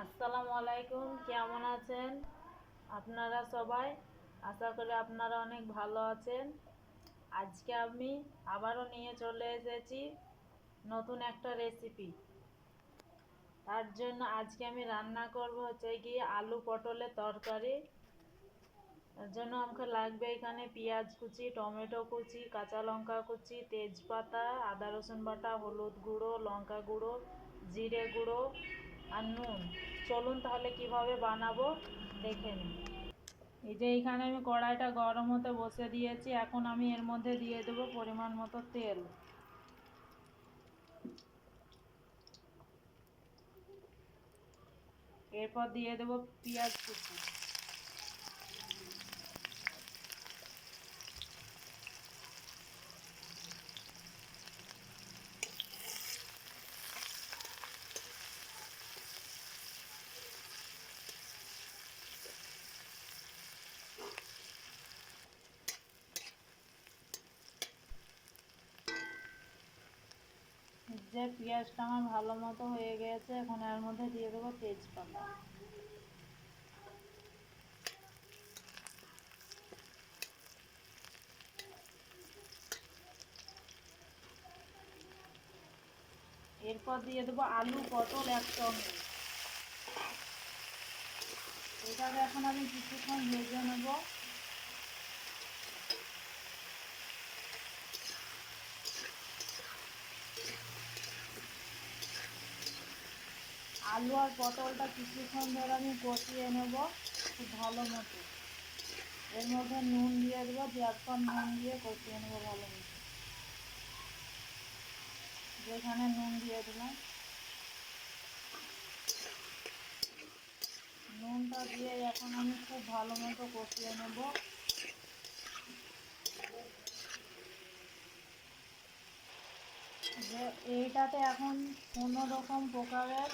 আসসালামু আলাইকুম, কেমন আছেন? আপনারা সবাই? আশা করি আপনারা অনেক ভালো আছেন। আজকে আমি আবারও নিয়ে চলে এসেছি নতুন একটা রেসিপি তার জন্য আজকে আমি রান্না করব হচ্ছে গিয়ে আলু পটলের তরকারি। তার জন্য আমাকে লাগবে এখানে পেঁয়াজ কুচি, টমেটো কুচি, কাঁচা লঙ্কা কুচি, তেজপাতা, আদা রসুন বাটা, হলুদ গুঁড়ো, লঙ্কা গুঁড়ো, জিরে গুঁড়ো আর নুন। চলুন তাহলে কীভাবে বানাবো, দেখে নিন এই যে এইখানে আমি কড়াইটা গরম হতে বসে দিয়েছি, এখন আমি এর মধ্যে দিয়ে দেবো পরিমাণ মতো তেল। এরপর দিয়ে দেবো পেঁয়াজ কুচি। যে পেঁয়াজটা আমার ভালো মতো হয়ে গেছে, এখন এর মধ্যে দিয়ে দেবো তেজপাতা। এরপর দিয়ে দেবো আলু, পটল একসঙ্গে এটাকে এখন আমি কিছুক্ষণ ভেজে নেব। আলু আর পটলটা কিছুক্ষণ ধরে আমি কষিয়ে নেব, খুব ভালো মতো। এর মধ্যে নুন দিয়ে দেবো দেওয়ার পর নুন দিয়ে কষিয়ে নেব ভালো মতো। যেখানে নুন দিয়ে দিলাম। নুনটা দিয়ে এখন আমি খুব ভালো মতো কষিয়ে নেব। যে এইটাতে এখন কোনো রকম প্রকারের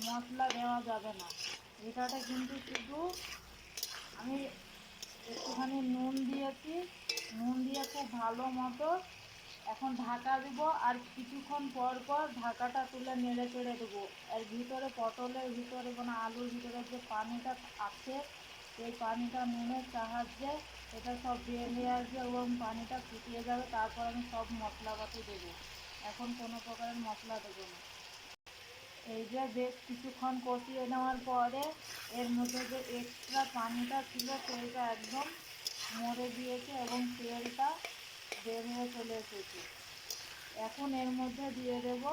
মশলা দেওয়া যাবে না। এটাতে কিন্তু শুধু আমি একটুখানি নুন দিয়েছি। নুন দিয়ে খুব ভালো মতো এখন ঢাকা দিব আর কিছুক্ষণ পর পর ঢাকাটা তুলে নেড়ে চেড়ে দেবো। আর ভিতরে পটলের ভিতরে মানে আলুর ভিতরে যে পানিটা আছে, সেই পানিটা নুনের সাহায্যে এটা সব বেরিয়ে আসবে এবং পানিটা ফুটিয়ে যাবে। তারপর আমি সব মশলাপাতি দেবো। এখন কোনো প্রকারের মশলা দেবো না। এই যে বেশ কিছুক্ষণ কষিয়ে নেওয়ার পরে এর মধ্যে যে এক্সট্রা পানিটা ছিল সেইটা একদম মরে দিয়েছে এবং তেলটা বের হয়ে চলে এসেছে। এখন এর মধ্যে দিয়ে দেব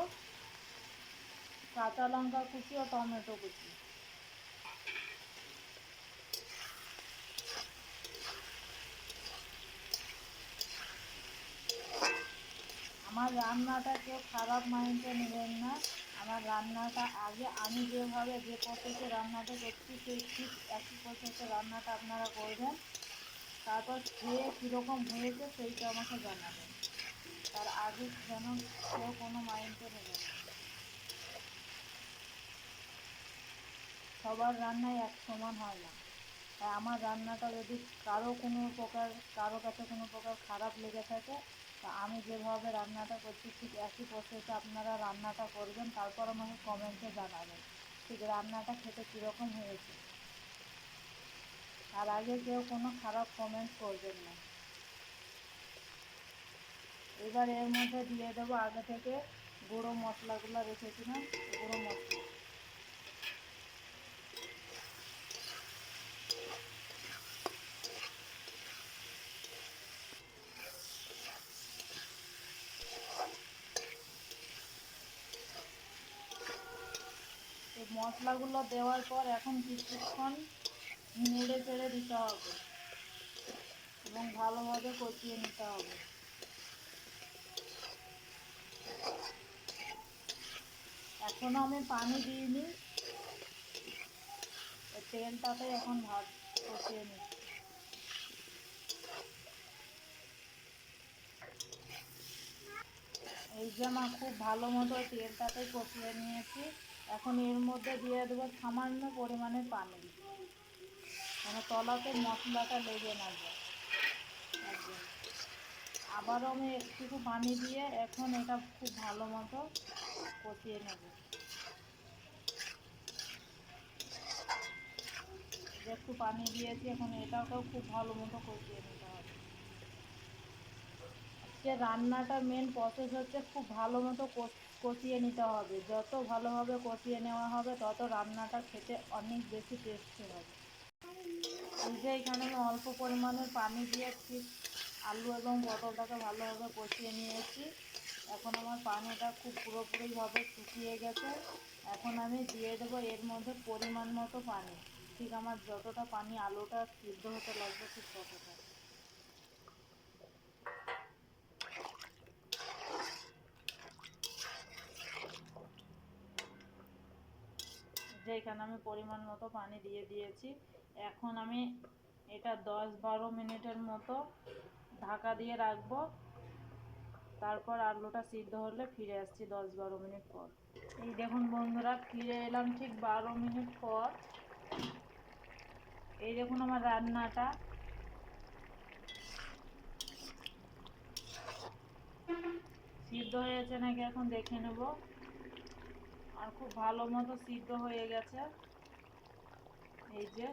কাঁচা লঙ্কা কুচি ও টমেটো কুচি। আমার রান্নাটা কেউ খারাপ মাইন্ডে নেবেন না। আমার রান্নাটা আগে আমি যেভাবে যে প্রসেসে রান্নাটা করছি, সেই ঠিক একই প্রসেসে রান্নাটা আপনারা করবেন। তারপর খেয়ে কীরকম হয়েছে সেইটা আমাকে জানাবেন। তার আগে যেন কেউ কোনো মাইন্ডে নেবে না। সবার রান্নাই এক সমান হয় না। তাই আমার রান্নাটা যদি কারও কোনো প্রকার কারও কাছে কোনো প্রকার খারাপ লেগে থাকে তা আমি যেভাবে রান্নাটা করছি, ঠিক একই প্রসেসে আপনারা রান্নাটা করবেন, তারপর আমাকে কমেন্টে জানাবেন ঠিক রান্নাটা খেতে কীরকম হয়েছে। তার আগে কেউ কোনো খারাপ কমেন্ট করবেন না। এবার এর মধ্যে দিয়ে দেবো আগে থেকে গুঁড়ো মশলাগুলো রেখেছিলাম, গুঁড়ো মশলা। মশলাগুলো দেওয়ার পর এখন কিছুক্ষণ নেড়ে চেড়ে দিতে হবে এবং ভালোভাবে কচিয়ে নিতে হবে। এখনও আমি পানি দিইনি। তেলটাতে এখন ভাত কষিয়ে নিচ্ছি। এই যে মা খুব ভালো মতো তেলটাতে কষিয়ে নিয়েছি। এখন এর মধ্যে দিয়ে দেবো সামান্য পরিমাণে পানি। মানে তলাতে মশলাটা লেগে না যায়। আবারও আমি একটু পানি দিয়ে এখন এটা খুব ভালো মতো কষিয়ে নেব। একটু পানি দিয়েছি, এখন এটাকেও খুব ভালো মতো কষিয়ে নিতে হবে। আজকে রান্নাটা মেন প্রসেস হচ্ছে খুব ভালো মতো কষ- কষিয়ে নিতে হবে। যত ভালোভাবে কষিয়ে নেওয়া হবে, তত রান্নাটা খেতে অনেক বেশি টেস্টি হবে। এই যে এখানে আমি অল্প পরিমাণের পানি দিয়েছি, আলু এবং পটলটাকে ভালোভাবে কষিয়ে নিয়েছি। এখন আমার পানিটা খুব পুরোপুরিভাবে শুকিয়ে গেছে। এখন আমি দিয়ে দেবো এর মধ্যে পরিমাণ মতো পানি। ঠিক আমার যতটা পানি আলুটা সিদ্ধ হতে লাগবে ঠিক ততটা যে এখানে আমি পরিমাণ মতো পানি দিয়ে দিয়েছি। এখন আমি এটা দশ বারো মিনিটের মতো ঢাকা দিয়ে রাখব। তারপর আলুটা সিদ্ধ হলে ফিরে আসছি দশ বারো মিনিট পর। এই দেখুন বন্ধুরা, ফিরে এলাম ঠিক বারো মিনিট পর। এই দেখুন আমার রান্নাটা। সিদ্ধ হয়েছে নাকি এখন দেখে নেব। আর খুব ভালো মতো সিদ্ধ হয়ে গেছে। এই যে।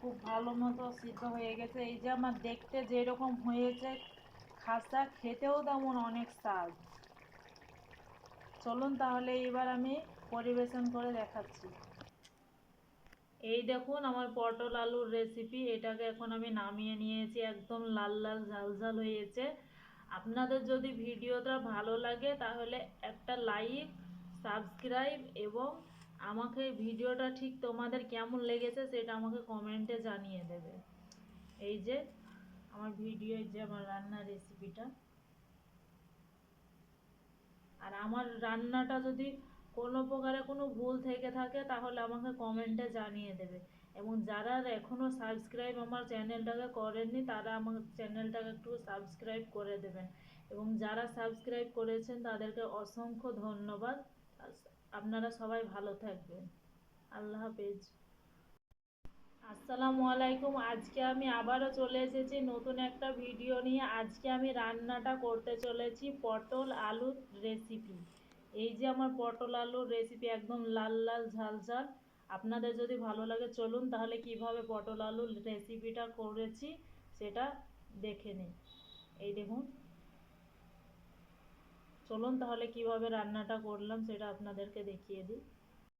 খুব ভালো মতো সিদ্ধ হয়ে গেছে। এই যে আমার দেখতে যেরকম হয়েছে খাসা খেতেও তেমন অনেক স্বাদ। চলুন তাহলে এবার আমি পরিবেশন করে দেখাচ্ছি। এই দেখুন আমার পটল আলুর রেসিপি এটাকে এখন আমি নামিয়ে নিয়েছি, একদম লাল লাল ঝাল ঝাল হয়েছে। আপনাদের যদি ভিডিওটা ভালো লাগে তাহলে একটা লাইক সাবস্ক্রাইব এবং আমাকে ভিডিওটা ঠিক তোমাদের কেমন লেগেছে সেটা আমাকে কমেন্টে জানিয়ে দেবে। এই যে আমার ভিডিও এই যে আমার রান্নার রেসিপিটা আর আমার রান্নাটা যদি কোনো প্রকারে কোনো ভুল থেকে থাকে, তাহলে আমাকে কমেন্টে জানিয়ে দেবে। এবং যারা এখনও সাবস্ক্রাইব আমার চ্যানেলটাকে করেননি, তারা আমার চ্যানেলটাকে একটু সাবস্ক্রাইব করে দেবেন। এবং যারা সাবস্ক্রাইব করেছেন, তাদেরকে অসংখ্য ধন্যবাদ। আপনারা সবাই ভালো থাকবেন। আল্লাহ হাফেজ। আসসালামু আলাইকুম। আজকে আমি আবারও চলে এসেছি নতুন একটা ভিডিও নিয়ে। আজকে আমি রান্নাটা করতে চলেছি পটল আলুর রেসিপি এই যে আমার পটল আলুর রেসিপি একদম লাল লাল, ঝাল ঝাল। আপনাদের যদি ভালো লাগে, চলুন তাহলে কীভাবে পটল আলুর রেসিপিটা করেছি সেটা দেখে নিন এই দেখুন। চলুন তাহলে কীভাবে রান্নাটা করলাম সেটা আপনাদেরকে দেখিয়ে দিই।